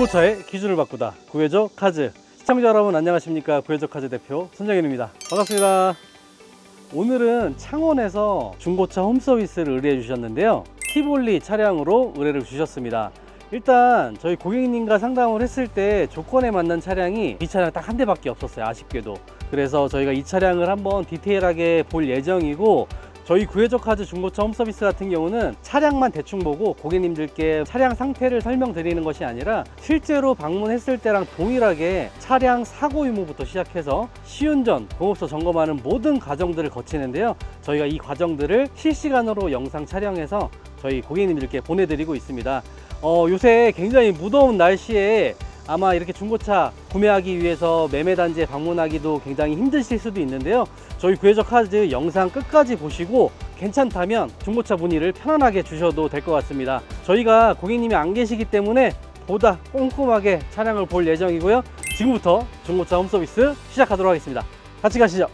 중고차의 기준을 바꾸다. 구해적 카즈. 시청자 여러분 안녕하십니까? 구해적 카즈 대표 손정현입니다. 반갑습니다. 오늘은 창원에서 중고차 홈서비스를 의뢰해 주셨는데요. 티볼리 차량으로 의뢰를 주셨습니다. 일단 저희 고객님과 상담을 했을 때 조건에 맞는 차량이 이 차량 딱 한 대밖에 없었어요 아쉽게도. 그래서 저희가 이 차량을 한번 디테일하게 볼 예정이고 저희 구해적 카드 중고차 홈서비스 같은 경우는 차량만 대충 보고 고객님들께 차량 상태를 설명드리는 것이 아니라 실제로 방문했을 때랑 동일하게 차량 사고 유무부터 시작해서 시운전, 공업소 점검하는 모든 과정들을 거치는데요. 저희가 이 과정들을 실시간으로 영상 촬영해서 저희 고객님들께 보내드리고 있습니다. 어, 요새 굉장히 무더운 날씨에 아마 이렇게 중고차 구매하기 위해서 매매단지에 방문하기도 굉장히 힘드실 수도 있는데요. 저희 구해적 카드 영상 끝까지 보시고 괜찮다면 중고차 문의를 편안하게 주셔도 될 것 같습니다. 저희가 고객님이 안 계시기 때문에 보다 꼼꼼하게 차량을 볼 예정이고요. 지금부터 중고차 홈서비스 시작하도록 하겠습니다. 같이 가시죠.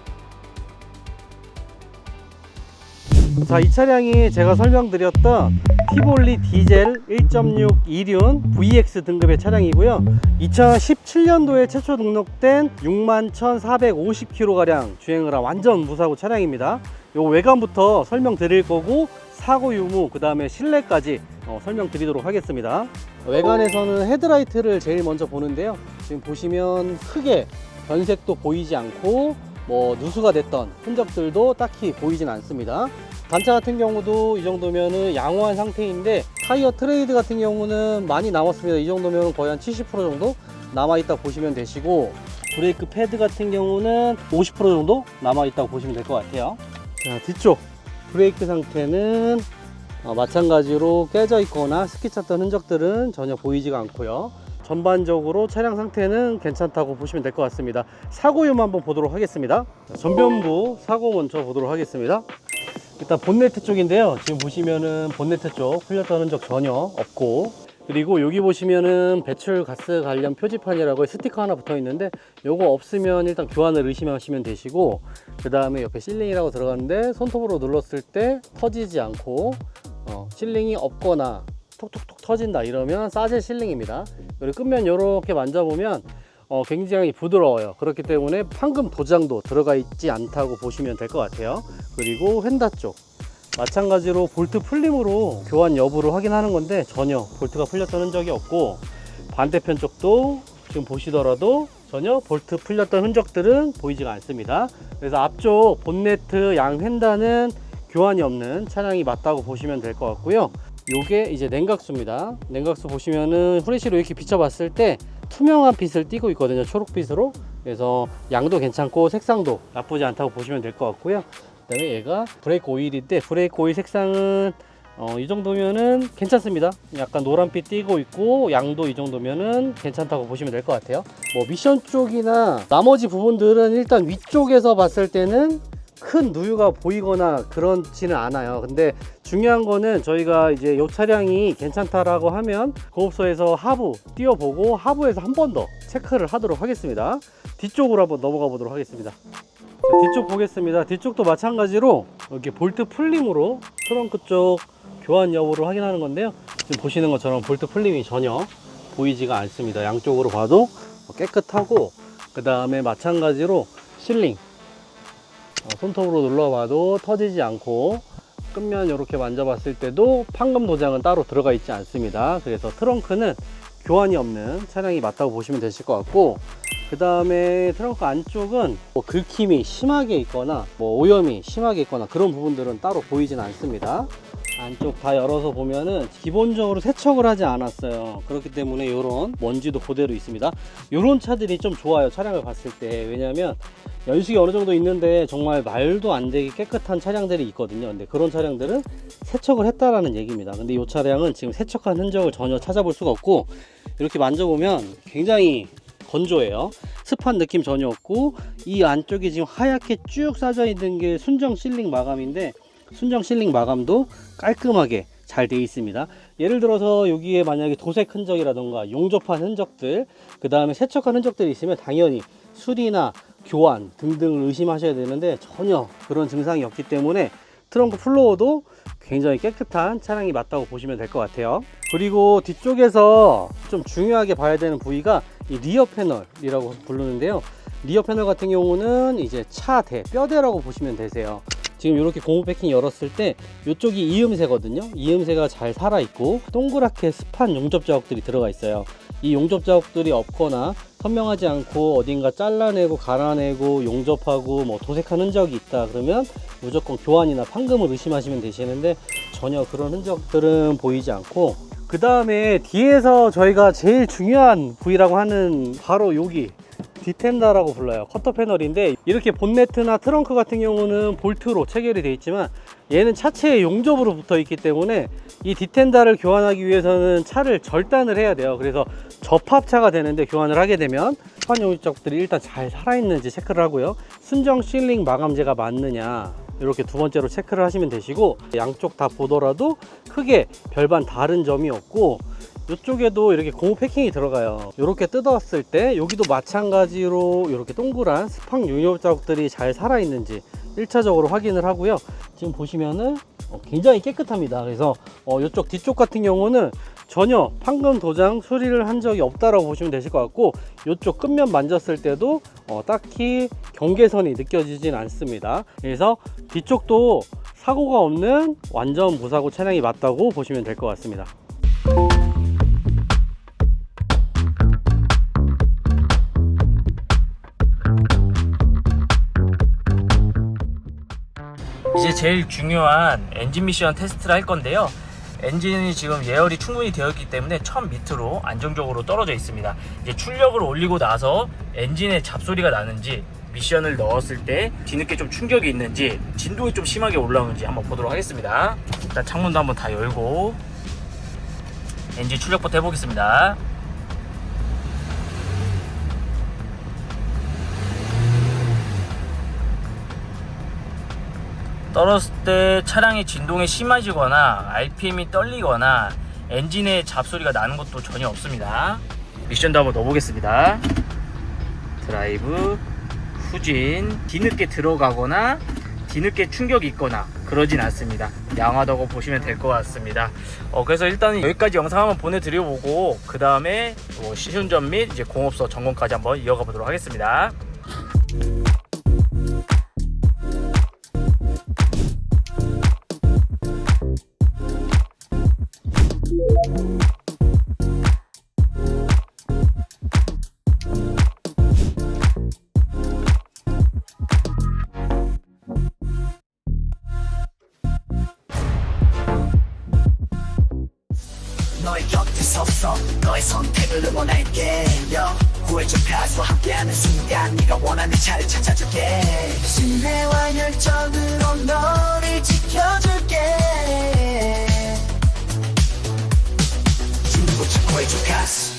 자, 이 차량이 제가 설명드렸던 티볼리 디젤 1.6 이륜 VX 등급의 차량이고요. 2017년도에 최초 등록된 61,450km가량 주행을 한 완전 무사고 차량입니다. 요 외관부터 설명드릴 거고 사고 유무 그 다음에 실내까지 어, 설명드리도록 하겠습니다. 외관에서는 헤드라이트를 제일 먼저 보는데요. 지금 보시면 크게 변색도 보이지 않고 뭐 누수가 됐던 흔적들도 딱히 보이진 않습니다. 단차 같은 경우도 이 정도면은 양호한 상태인데 타이어 트레이드 같은 경우는 많이 남았습니다. 이 정도면 거의 한 70% 정도 남아있다 보시면 되시고 브레이크 패드 같은 경우는 50% 정도 남아있다고 보시면 될 것 같아요. 자, 뒤쪽 브레이크 상태는 어, 마찬가지로 깨져 있거나 스키 찼던 흔적들은 전혀 보이지가 않고요. 전반적으로 차량 상태는 괜찮다고 보시면 될 것 같습니다. 사고유만 한번 보도록 하겠습니다. 자, 전면부 사고 먼저 보도록 하겠습니다. 일단 본네트 쪽인데요. 지금 보시면은 본네트 쪽 풀렸던 흔적 전혀 없고 그리고 여기 보시면은 배출 가스 관련 표지판이라고 스티커 하나 붙어 있는데 요거 없으면 일단 교환을 의심하시면 되시고 그 다음에 옆에 실링이라고 들어가는데 손톱으로 눌렀을 때 터지지 않고 어, 실링이 없거나 톡톡톡 터진다 이러면 싸제 실링입니다. 그리고 끝면 이렇게 만져보면 어, 굉장히 부드러워요. 그렇기 때문에 판금 도장도 들어가 있지 않다고 보시면 될 것 같아요. 그리고 휀다 쪽 마찬가지로 볼트 풀림으로 교환 여부를 확인하는 건데 전혀 볼트가 풀렸던 흔적이 없고 반대편 쪽도 지금 보시더라도 전혀 볼트 풀렸던 흔적들은 보이지가 않습니다. 그래서 앞쪽 본네트 양 휀다는 교환이 없는 차량이 맞다고 보시면 될 것 같고요. 요게 이제 냉각수입니다. 냉각수 보시면은 후레쉬로 이렇게 비춰봤을 때 투명한 빛을 띠고 있거든요. 초록빛으로. 그래서 양도 괜찮고 색상도 나쁘지 않다고 보시면 될 것 같고요. 그 다음에 얘가 브레이크 오일인데 브레이크 오일 색상은 어, 이 정도면은 괜찮습니다. 약간 노란빛 띠고 있고 양도 이 정도면은 괜찮다고 보시면 될 것 같아요. 뭐 미션 쪽이나 나머지 부분들은 일단 위쪽에서 봤을 때는 큰 누유가 보이거나 그렇지는 않아요. 근데 중요한 거는 저희가 이제 이 차량이 괜찮다라고 하면 고업소에서 하부 띄워보고 하부에서 한 번 더 체크를 하도록 하겠습니다. 뒤쪽으로 한번 넘어가 보도록 하겠습니다. 자, 뒤쪽 보겠습니다. 뒤쪽도 마찬가지로 이렇게 볼트 풀림으로 트렁크 쪽 교환 여부를 확인하는 건데요. 지금 보시는 것처럼 볼트 풀림이 전혀 보이지가 않습니다. 양쪽으로 봐도 깨끗하고 그 다음에 마찬가지로 실링 어, 손톱으로 눌러봐도 터지지 않고 끝면 이렇게 만져봤을 때도 판금 도장은 따로 들어가 있지 않습니다. 그래서 트렁크는 교환이 없는 차량이 맞다고 보시면 되실 것 같고 그 다음에 트렁크 안쪽은 뭐 긁힘이 심하게 있거나 뭐 오염이 심하게 있거나 그런 부분들은 따로 보이진 않습니다. 안쪽 다 열어서 보면은 기본적으로 세척을 하지 않았어요. 그렇기 때문에 이런 먼지도 그대로 있습니다. 이런 차들이 좀 좋아요. 차량을 봤을 때 왜냐하면 연식이 어느 정도 있는데 정말 말도 안 되게 깨끗한 차량들이 있거든요. 근데 그런 차량들은 세척을 했다라는 얘기입니다. 근데 이 차량은 지금 세척한 흔적을 전혀 찾아볼 수가 없고 이렇게 만져보면 굉장히 건조해요. 습한 느낌 전혀 없고 이 안쪽에 지금 하얗게 쭉 싸져 있는 게 순정 실링 마감인데 순정 실링 마감도 깔끔하게 잘 되어 있습니다. 예를 들어서 여기에 만약에 도색 흔적이라던가 용접한 흔적들, 그 다음에 세척한 흔적들이 있으면 당연히 수리나 교환 등등을 의심하셔야 되는데 전혀 그런 증상이 없기 때문에 트렁크 플로어도 굉장히 깨끗한 차량이 맞다고 보시면 될 것 같아요. 그리고 뒤쪽에서 좀 중요하게 봐야 되는 부위가 이 리어 패널이라고 부르는데요. 리어 패널 같은 경우는 이제 차대, 뼈대라고 보시면 되세요. 지금 이렇게 고무 패킹 열었을 때 이쪽이 이음새거든요. 이음새가 잘 살아 있고 동그랗게 습한 용접 자국들이 들어가 있어요. 이 용접 자국들이 없거나 선명하지 않고 어딘가 잘라내고 갈아내고 용접하고 뭐 도색한 흔적이 있다 그러면 무조건 교환이나 판금을 의심하시면 되시는데 전혀 그런 흔적들은 보이지 않고 그 다음에 뒤에서 저희가 제일 중요한 부위라고 하는 바로 여기 디텐다라고 불러요. 커터 패널인데 이렇게 본네트나 트렁크 같은 경우는 볼트로 체결이 되어 있지만 얘는 차체에 용접으로 붙어 있기 때문에 이 디텐다를 교환하기 위해서는 차를 절단을 해야 돼요. 그래서 접합차가 되는데 교환을 하게 되면 판 용접자국들이 일단 잘 살아있는지 체크를 하고요. 순정 실링 마감재가 맞느냐 이렇게 두 번째로 체크를 하시면 되시고 양쪽 다 보더라도 크게 별반 다른 점이 없고 이쪽에도 이렇게 고무 패킹이 들어가요. 이렇게 뜯었을 때 여기도 마찬가지로 이렇게 동그란 스팡 유효 자국들이 잘 살아 있는지 1차적으로 확인을 하고요. 지금 보시면은 어, 굉장히 깨끗합니다. 그래서 어, 이쪽 뒤쪽 같은 경우는 전혀 판금 도장 수리를 한 적이 없다라고 보시면 되실 것 같고 이쪽 끝면 만졌을 때도 어, 딱히 경계선이 느껴지진 않습니다. 그래서 뒤쪽도 사고가 없는 완전 무사고 차량이 맞다고 보시면 될 것 같습니다 이제 제일 중요한 엔진 미션 테스트를 할 건데요. 엔진이 지금 예열이 충분히 되어 있기 때문에 천 밑으로 안정적으로 떨어져 있습니다. 이제 출력을 올리고 나서 엔진에 잡소리가 나는지 미션을 넣었을 때 뒤늦게 좀 충격이 있는지 진동이 좀 심하게 올라오는지 한번 보도록 하겠습니다. 일단 창문도 한번 다 열고 엔진 출력부터 해보겠습니다. 떨었을 때 차량의 진동이 심해지거나 RPM이 떨리거나 엔진에 잡소리가 나는 것도 전혀 없습니다. 미션도 한번 넣어보겠습니다. 드라이브, 후진, 뒤늦게 들어가거나 뒤늦게 충격이 있거나 그러진 않습니다. 양호하다고 보시면 될 것 같습니다. 어, 그래서 일단 여기까지 영상 한번 보내드려보고 그 다음에 뭐 시운전 및 이제 공업소 점검까지 한번 이어가 보도록 하겠습니다. 너의 곁에 섰어. 너의 선택을 응원할게. 여 후회적 가수와 함께하는 순간 네가 원하는 차를 찾아줄게. 신뢰와 열정으로 너를 지켜줄게 tu casa.